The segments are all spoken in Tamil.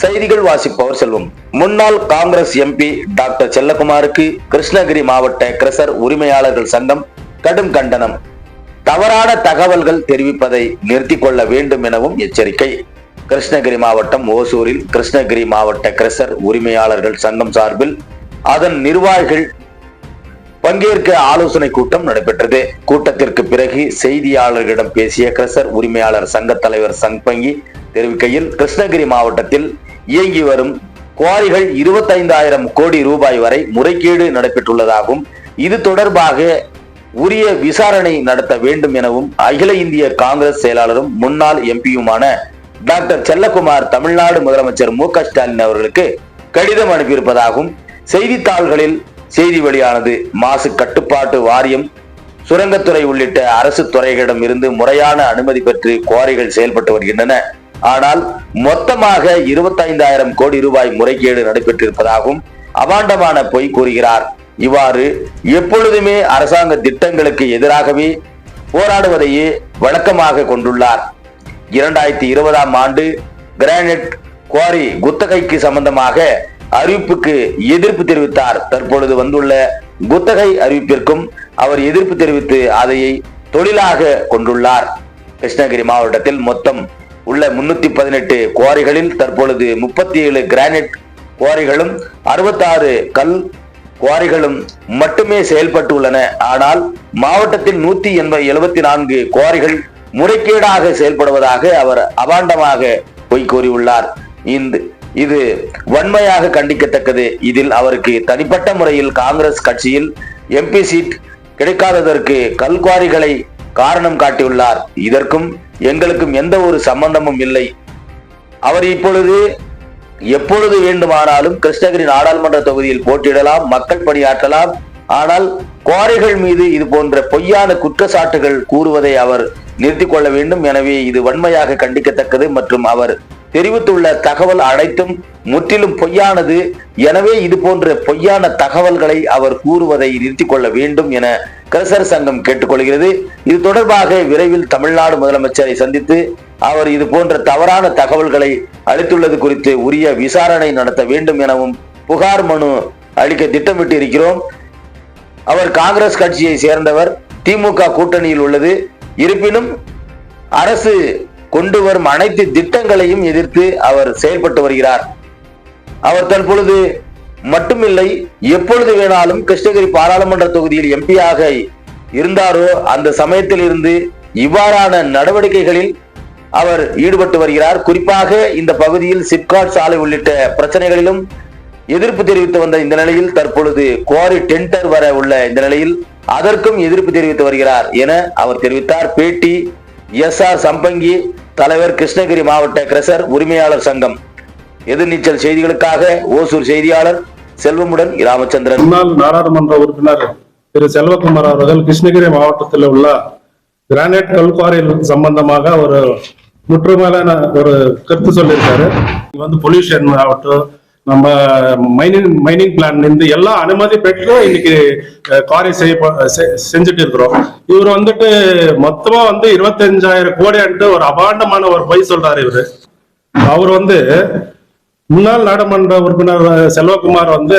செய்திகள் வாசிப்பவர் செல்வம். முன்னாள் காங்கிரஸ் எம்பி டாக்டர் செல்லகுமாருக்கு கிருஷ்ணகிரி மாவட்ட கிரசர் உரிமையாளர்கள் சங்கம் கடும் கண்டனம். தவறான தகவல்கள் தெரிவிப்பதை நிறுத்திக் கொள்ள வேண்டும் எனவும் எச்சரிக்கை. கிருஷ்ணகிரி மாவட்டம் ஓசூரில் கிருஷ்ணகிரி மாவட்ட கிரசர் உரிமையாளர்கள் சங்கம் சார்பில் அதன் நிர்வாகிகள் பங்கேற்க ஆலோசனை கூட்டம் நடைபெற்றது. கூட்டத்திற்கு பிறகு செய்தியாளர்களிடம் பேசிய கிரசர் உரிமையாளர் சங்க தலைவர் சங்பங்கி தெரிவிக்கையில் கிருஷ்ணகிரி மாவட்டத்தில் இயங்கி வரும் குவாரிகள் இருபத்தைந்தாயிரம் கோடி ரூபாய் வரை முறைகேடு நடைபெற்றுள்ளதாகவும் இது தொடர்பாக உரிய விசாரணை நடத்த வேண்டும் எனவும் அகில இந்திய காங்கிரஸ் செயலாளரும் முன்னாள் எம்பியுமான டாக்டர் செல்லகுமார் தமிழ்நாடு முதலமைச்சர் மு க ஸ்டாலின் அவர்களுக்கு கடிதம் அனுப்பியிருப்பதாகவும் செய்தித்தாள்களில் செய்தி வெளியானது மாசு கட்டுப்பாட்டு வாரியம். சுரங்கத்துறை உள்ளிட்ட அரசு துறைகளிடம் இருந்து முறையான அனுமதி பெற்று குவாரிகள் செயல்பட்டு வருகின்றன. ஆனால் மொத்தமாக இருபத்தைந்தாயிரம் கோடி ரூபாய் முறைகேடு நடைபெற்றிருப்பதாகவும் அபாண்டமான பொய் கூறுகிறார். இவ்வாறு எப்பொழுதுமே அரசாங்க திட்டங்களுக்கு எதிராகவே போராடுவதையே வழக்கமாக கொண்டுள்ளார். இரண்டாயிரத்தி இருபதாம் ஆண்டு கிரானைட் குவாரி குத்தகைக்கு சம்பந்தமாக அறிவிப்புக்கு எதிர்ப்பு தெரிவித்தார். தற்பொழுது வந்துள்ள குத்தகை அறிவிப்பிற்கும் அவர் எதிர்ப்பு தெரிவித்து அதையை தொழிலாக கொண்டுள்ளார். கிருஷ்ணகிரி மாவட்டத்தில் மொத்தம் உள்ள முன்னூத்தி பதினெட்டு குவாரிகளில் தற்பொழுது முப்பத்தி ஏழு கிரானைட் குவாரிகளும் அறுபத்தாறு கல் குவாரிகளும் மட்டுமே செயல்பட்டுள்ளன. ஆனால் மாவட்டத்தில் நூத்தி எண்பது எழுபத்தி நான்கு குவாரிகள் முறைகேடாக செயல்படுவதாக அவர் அபாண்டமாக பொய் கூறியுள்ளார். இந்த இது வன்மையாக கண்டிக்கத்தக்கது. இதில் அவருக்கு தனிப்பட்ட முறையில் காங்கிரஸ் கட்சியில் எம்பி சீட் கிடைக்காததற்கு கல்குவாரிகளை காரணம் காட்டியுள்ளார். இதற்கும் எங்களுக்கும் எந்த ஒரு சம்பந்தமும் இல்லை. அவர் இப்பொழுது எப்பொழுது வேண்டுமானாலும் கிருஷ்ணகிரி நாடாளுமன்ற தொகுதியில் போட்டியிடலாம் மக்கள் பணியாற்றலாம். ஆனால் குவாரிகள் மீது இது போன்ற பொய்யான குற்றச்சாட்டுகள் கூறுவதை அவர் நிறுத்திக் கொள்ள வேண்டும். எனவே இது வன்மையாக கண்டிக்கத்தக்கது மற்றும் அவர் தெரிவித்துள்ள தகவல் அனைத்தும் முற்றிலும் பொய்யானது. எனவே இது போன்ற பொய்யான தகவல்களை அவர் கூறுவதை நிறுத்திக் கொள்ள வேண்டும் என கிரசர் சங்கம் கேட்டுக்கொள்கிறது. இது தொடர்பாக விரைவில் தமிழ்நாடு முதலமைச்சரை சந்தித்து அவர் இது போன்ற தவறான தகவல்களை அளித்துள்ளது குறித்து உரிய விசாரணை நடத்த வேண்டும் எனவும் புகார் மனு அளிக்க திட்டமிட்டு இருக்கிறோம். அவர் காங்கிரஸ் கட்சியை சேர்ந்தவர் திமுக கூட்டணியில் உள்ளது. இருப்பினும் அரசு கொண்டு வரும் அனைத்து திட்டங்களையும் எதிர்த்து அவர் செயல்பட்டு வருகிறார். அவர் தற்பொழுது மட்டுமில்லை எப்பொழுது வேணாலும் கிருஷ்ணகிரி பாராளுமன்ற தொகுதியில் எம்பியாக இருந்தாரோ அந்த சமயத்தில் இருந்து இவ்வாறான நடவடிக்கைகளில் அவர் ஈடுபட்டு வருகிறார். குறிப்பாக இந்த பகுதியில் சிப்காட் சாலை உள்ளிட்ட பிரச்சனைகளிலும் எதிர்ப்பு தெரிவித்து வந்த இந்த நிலையில் தற்பொழுது குவாரி டெண்டர் வர உள்ள இந்த நிலையில் அதற்கும் எதிர்ப்பு தெரிவித்து வருகிறார் என அவர் தெரிவித்தார். பேட்டி எஸ் ஆர் சம்பங்கி தலைவர் கிருஷ்ணகிரி மாவட்ட கிரசர் உரிமையாளர் சங்கம். எதிர்நீச்சல் செய்திகளுக்காக ஓசூர் செய்தியாளர் செல்வமுடன் ராமச்சந்திரன் முன்னாள் நாடாளுமன்ற உறுப்பினர் திரு செல்வகுமார் அவர்கள் கிருஷ்ணகிரி மாவட்டத்தில் உள்ள கிரானைட் கல்குவாரி சம்பந்தமாக ஒரு முற்றுமையான ஒரு கருத்து சொல்லியிருக்காரு. வந்து பொல்யூஷன் ஆகட்டும் நம்ம மைனிங் மைனிங் பிளான்ல இருந்து எல்லா அனுமதி பெற்று இன்னைக்கு குவாரி செய்ய செஞ்சுட்டு இருக்கிறோம். இவர் வந்துட்டு மொத்தமா வந்து இருபத்தஞ்சாயிரம் கோடியான்ட்டு ஒரு அபாண்டமான ஒரு பொய் சொல்றாரு இவரு. அவர் வந்து முன்னாள் நாடாளுமன்ற உறுப்பினர் செல்வகுமார் வந்து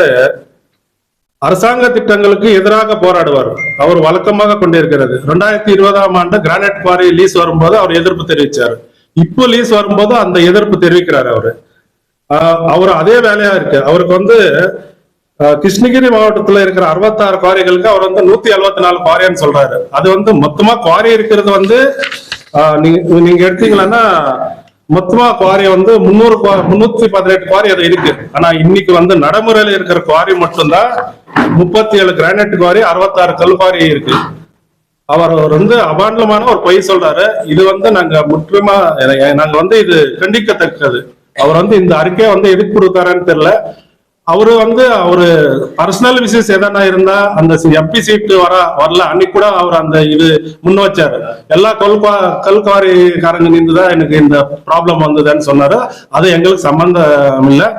அரசாங்க திட்டங்களுக்கு எதிராக போராடுவார். அவர் வழக்கமாக கொண்டிருக்கிறது. ரெண்டாயிரத்தி இருபதாம் ஆண்டு கிரானைட் குவாரி லீஸ் வரும்போது அவர் எதிர்ப்பு தெரிவிச்சார். இப்போ லீஸ் வரும்போது அந்த எதிர்ப்பு தெரிவிக்கிறார் அவரு. அவர் அதே வேலையா இருக்கு. அவருக்கு வந்து கிருஷ்ணகிரி மாவட்டத்துல இருக்கிற அறுபத்தாறு குவாரிகளுக்கு அவர் வந்து நூத்தி எழுபத்தி நாலு குவாரின்னு சொல்றாரு. அது வந்து மொத்தமா குவாரி இருக்கிறது வந்து நீங்க நீங்க எடுத்தீங்கன்னா மொத்தமா குவாரி வந்து முன்னூறு முன்னூத்தி பதினெட்டு குவாரி அது இருக்கு. ஆனா இன்னைக்கு வந்து நடைமுறையில இருக்கிற குவாரி மட்டும்தான் முப்பத்தி ஏழு கிரானைட் குவாரி அறுபத்தாறு கல் குவாரி இருக்கு. அவர் அவர் வந்து அபாண்டமான ஒரு பொய் சொல்றாரு. இது வந்து நாங்க முற்றிலுமா நாங்க வந்து இது கண்டிக்கத்தக்கது. அவர் வந்து இந்த அறிக்கையை வந்து எதுக்கு கொடுத்தாரான்னு தெரியல. அவரு வந்து அவரு பர்சனல் விஷயம் எதனா இருந்தா அந்த எம்பி சீட்டு வர வரல. அன்னைக்கு கூட அவர் அந்த இது முன் வச்சாரு. எல்லா கல்குவா கல்குவாரிக்காரங்க நின்று தான் எனக்கு இந்த ப்ராப்ளம் வந்ததுன்னு சொன்னாரு. அது எங்களுக்கு சம்பந்தம் இல்லை.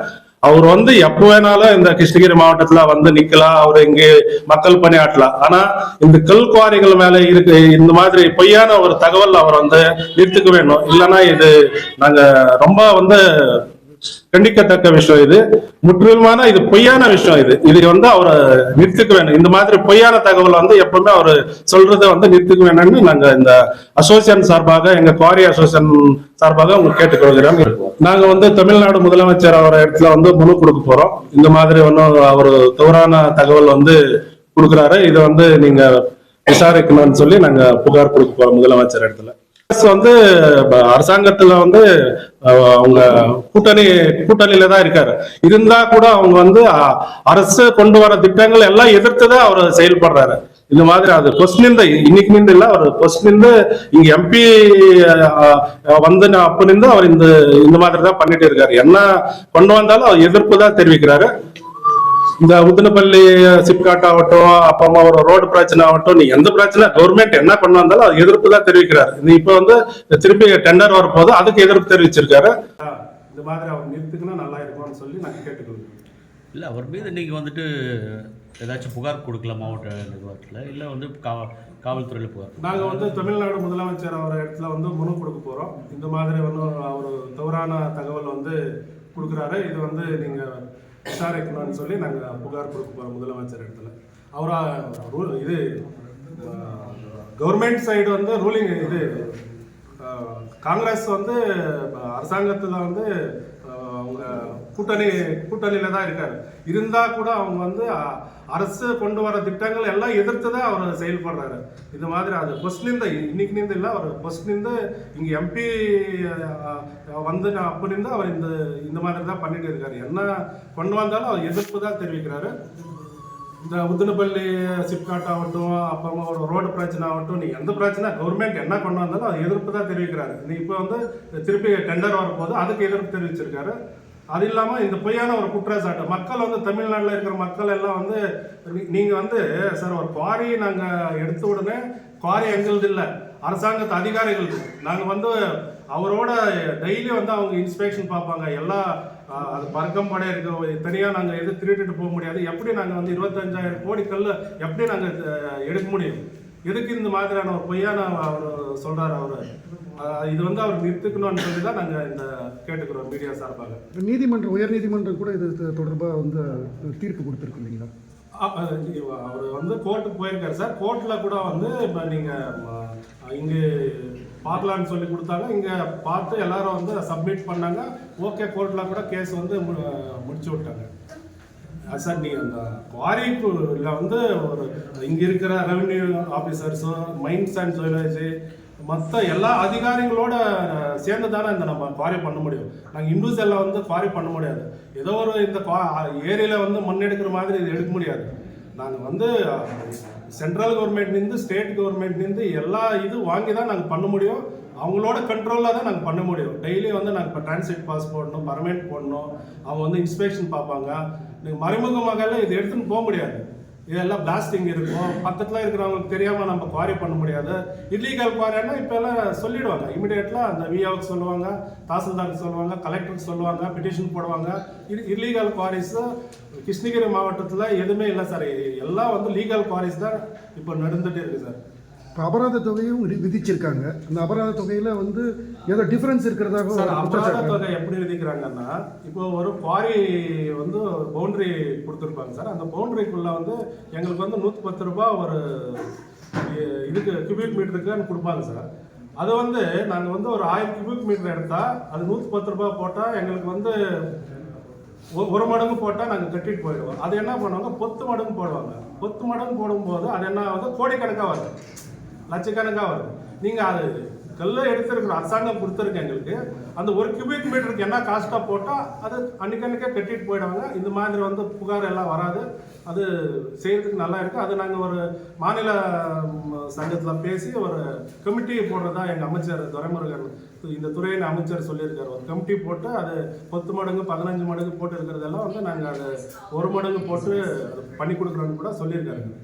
அவர் வந்து எப்ப வேணாலும் இந்த கிருஷ்ணகிரி மாவட்டத்துல வந்து நிக்கலாம். அவர் இங்கே மக்கள் பணியாற்றலாம். ஆனா இந்த கல் குவாரிகள் மேல இருக்கு இந்த மாதிரி பொய்யான ஒரு தகவல் அவர் வந்து நிறுத்துக்க வேண்டும் இல்லைன்னா இது நாங்க ரொம்ப வந்து கண்டிக்கத்தக்க விஷயம் இது. முற்றிலுமான இது பொய்யான விஷயம் இது. இது வந்து அவர் நிறுத்திக்க வேணும் இந்த மாதிரி பொய்யான தகவல் வந்து எப்பவுமே அவர் சொல்றதை வந்து நிறுத்திக்க வேணும்னு நாங்க இந்த அசோசியேஷன் சார்பாக எங்க குவாரி அசோசியேஷன் சார்பாக உங்க கேட்டுக்கொள்கிறோம். நாங்க வந்து தமிழ்நாடு முதலமைச்சர் அவர் இடத்துல வந்து முழு கொடுக்க போறோம். இந்த மாதிரி ஒன்றும் அவர் தவறான தகவல் வந்து கொடுக்குறாரு. இதை வந்து நீங்க விசாரிக்கணும்னு சொல்லி நாங்க புகார் கொடுக்க போறோம் முதலமைச்சர் இடத்துல. வந்து அரசாங்கத்துல வந்து அவங்க கூட்டணி கூட்டணியில தான் இருக்காரு. இருந்தா கூட அவங்க வந்து அரசு கொண்டு வர திட்டங்கள் எல்லாம் எதிர்த்து தான் அவர் செயல்படுறாரு. இந்த மாதிரி அது கொஸ்டின் இன்னைக்கு நின்று இல்ல அவர் கொஸ்டின் இங்க எம்பி வந்து அப்ப நின்று அவர் இந்த இந்த மாதிரி தான் பண்ணிட்டு இருக்காரு. என்ன கொண்டு வந்தாலும் அவர் எதிர்ப்பு தான் தெரிவிக்கிறாரு. இந்த உத்தனப்பள்ளி சிப்காட் ஆகட்டும் அப்புறமா ஒரு ரோடு பிரச்சனை ஆகட்டும் நீ எந்த பிரச்சனை கவர்மெண்ட் என்ன கொண்டு வந்தாலும் அது எதிர்ப்பு தான் தெரிவிக்கிறாரு. இது இப்ப வந்து திருப்பி டெண்டர் வரப்போது அதுக்கு எதிர்ப்பு தெரிவிச்சிருக்காரு. இந்த மாதிரி அவர் நிறுத்துக்குன்னா நல்லா இருக்கும்னு சொல்லி நான் கேட்டுக்கொள்கிறேன். இல்லை அவர் மீது நீங்கள் வந்துட்டு ஏதாச்சும் புகார் கொடுக்கல மாவட்ட நிர்வாகத்தில் இல்லை வந்து கா காவல்துறையில் புகார் நாங்க வந்து தமிழ்நாடு முதலமைச்சர் அவர் இடத்துல வந்து மனு கொடுக்க போறோம். இந்த மாதிரி வந்து அவர் தவறான தகவல் வந்து கொடுக்குறாரு. இது வந்து நீங்க விசாரிக்கணும்னு சொல்லி நாங்கள் புகார் கொடுக்க போகிறோம் முதலமைச்சர் இடத்துல. அவரா ரூல் இது கவர்மெண்ட் சைடு வந்து ரூலிங் இது காங்கிரஸ் வந்து அரசாங்கத்தில் வந்து கூட்டணி கூட்டணியில தான் இருக்காரு. இருந்தா கூட அவங்க வந்து அரசு கொண்டு வர திட்டங்கள் எல்லாம் எதிர்த்து தான் அவர் செயல்படுறாரு. இது மாதிரி அது ஃபர்ஸ்ட் நின்று இன்னைக்கு நின்று இல்லை அவர் ஃபர்ஸ்ட் இங்கே இங்க எம்பி வந்து நான் அப்ப நின்று அவர் இந்த இந்த மாதிரி தான் பண்ணிட்டு இருக்காரு. என்ன கொண்டு வந்தாலும் அவர் எதிர்ப்பு தான் தெரிவிக்கிறாரு. இந்த உத்தினப்பள்ளி சிப்காட் ஆகட்டும் அப்புறமா ஒரு ரோடு பிரச்சனை ஆகட்டும் நீ எந்த பிரச்சனை கவர்மெண்ட் என்ன கொண்டு வந்தாலும் அது எதிர்ப்பு தான் தெரிவிக்கிறாரு. இது இப்போ வந்து திருப்பி டெண்டர் வரும்போது அதுக்கு எதிர்ப்பு தெரிவிச்சிருக்காரு. அது இல்லாமல் இந்த பொய்யான ஒரு குற்றச்சாட்டு மக்கள் வந்து தமிழ்நாட்டில் இருக்கிற மக்கள் எல்லாம் வந்து நீங்கள் வந்து சார் ஒரு குவாரி நாங்கள் எடுத்த உடனே குவாரி எங்களுது இல்லை அரசாங்கத்து அதிகாரிகள் நாங்கள் வந்து அவரோட டெய்லி வந்து அவங்க இன்ஸ்பெக்ஷன் பார்ப்பாங்க. எல்லா அது பர்க்கம் படை இருக்கு. தனியாக நாங்கள் எது திருட்டுட்டு போக முடியாது. எப்படி நாங்கள் வந்து இருபத்தஞ்சாயிரம் கோடி கல் எப்படி நாங்கள் எடுக்க முடியும்? எதுக்கு இந்த மாதிரியான ஒரு பொய்யான அவர் சொல்கிறார் அவர்? இது வந்து அவர் நிறுத்துக்கணும்னு சொல்லி தான் நாங்கள் இந்த கேட்டுக்கிறோம் மீடியா சார்பாக. நீதிமன்றம் உயர் நீதிமன்றம் கூட இது தொடர்பாக வந்து தீர்ப்பு கொடுத்துருக்கு இல்லைங்களா? அவர் வந்து கோர்ட்டுக்கு போயிருக்காரு சார். கோர்ட்டில் கூட வந்து இப்போ நீங்கள் இங்கே பார்க்கலான்னு சொல்லி கொடுத்தாங்க. இங்கே பார்த்து எல்லாரும் வந்து சப்மிட் பண்ணாங்க. ஓகே கோர்ட்டில் கூட கேஸ் வந்து மு- முடிச்சு விட்டாங்க. சார் நீ அந்த குவாரிக்குள்ள வந்து ஒரு இங்கே இருக்கிற ரெவன்யூ ஆஃபீஸர்ஸோ மைன்ஸ் அண்ட் ஜுவலர்ஸு மற்ற எல்லா அதிகாரிகளோட சேர்ந்து தானே இந்த நம்ம குவாரி பண்ண முடியும். நாங்கள் இண்டிவிஜுவலில் வந்து குவாரி பண்ண முடியாது. ஏதோ ஒரு இந்த ஏரியாவில் வந்து முன்னெடுக்கிற மாதிரி இது எடுக்க முடியாது. நாங்கள் வந்து சென்ட்ரல் கவர்மெண்ட்லேருந்து ஸ்டேட் கவர்மெண்ட்லேருந்து எல்லா இது வாங்கி தான் நாங்கள் பண்ண முடியும். அவங்களோட கண்ட்ரோலில் தான் நாங்கள் பண்ண முடியும். டெய்லி வந்து நாங்கள் இப்போ டிரான்சிட் பாஸ் போடணும் பர்மனெண்ட் போடணும். அவங்க வந்து இன்ஸ்பெக்ஷன் பார்ப்பாங்க. நீங்கள் மறைமுகமாக இது எடுத்துன்னு போக முடியாது. இதெல்லாம் பிளாஸ்டிங் இருக்கும். பக்கத்தில் இருக்கிறவங்களுக்கு தெரியாமல் நம்ம குவாரி பண்ண முடியாது. இல்லீகல் குவாரின்னா இப்போ எல்லாம் சொல்லிடுவாங்க. இமிடியேட்லாம் அந்த விஆவுக்கு சொல்லுவாங்க தாசில்தாருக்கு சொல்லுவாங்க கலெக்டருக்கு சொல்லுவாங்க பெட்டிஷன் போடுவாங்க. இது இல்லீகல் குவாரிஸ் கிருஷ்ணகிரி மாவட்டத்தில் எதுவுமே இல்லை சார் எல்லாம் வந்து லீகல் குவாரிஸ் தான் இப்போ நடந்துகிட்டே இருக்கு சார் இப்போ அபராத தொகையும் விதி- விதிச்சிருக்காங்க. அந்த அபராத தொகையில வந்து ஏதோ டிஃபரன்ஸ் இருக்கிறதாக அபராத தொகை எப்படி விதிக்கிறாங்கன்னா இப்போ ஒரு குவாரி வந்து பவுண்டரி கொடுத்துருப்பாங்க சார். அந்த பவுண்ட்ரிக்குள்ளே வந்து எங்களுக்கு வந்து நூற்றி பத்து ரூபா ஒரு இதுக்கு கியூபிக் மீட்டருக்குன்னு கொடுப்பாங்க சார். அது வந்து நாங்கள் வந்து ஒரு ஆயிரம் கியூபிக் மீட்டர் எடுத்தால் அது நூற்றி பத்து ரூபாய் போட்டால் எங்களுக்கு வந்து ஒரு மடங்கு போட்டால் நாங்கள் கட்டிட்டு போயிடுவோம். அது என்ன பண்ணுவாங்க? பத்து மடங்கு போடுவாங்க. பத்து மடங்கு போடும்போது அது என்ன ஆகுது? கோடிக்கணக்காக வருது. லட்சக்கணக்காக வருது. நீங்கள் அது கல்லை எடுத்திருக்கிற அரசாங்கம் கொடுத்துருக்கு எங்களுக்கு. அந்த ஒரு கியூபிக் மீட்டருக்கு என்ன காஸ்ட்டாக போட்டால் அது அன்னைக்கன்னைக்கே கட்டிட்டு போயிடுவாங்க. இந்த மாதிரி வந்து புகார் எல்லாம் வராது. அது செய்கிறதுக்கு நல்லா இருக்குது அது நாங்கள் ஒரு மாநில சங்கத்தில் பேசி ஒரு கமிட்டி போடுறதா எங்கள் அமைச்சர் துரைமுருகன் இந்த துறையின் அமைச்சர் சொல்லியிருக்காரு. ஒரு கமிட்டி போட்டு அது பத்து மடங்கு பதினஞ்சு மடங்கு போட்டு இருக்கிறதெல்லாம் வந்து நாங்கள் அது ஒரு மடங்கு போட்டு பண்ணி கொடுக்குறோன்னு கூட சொல்லியிருக்காருங்க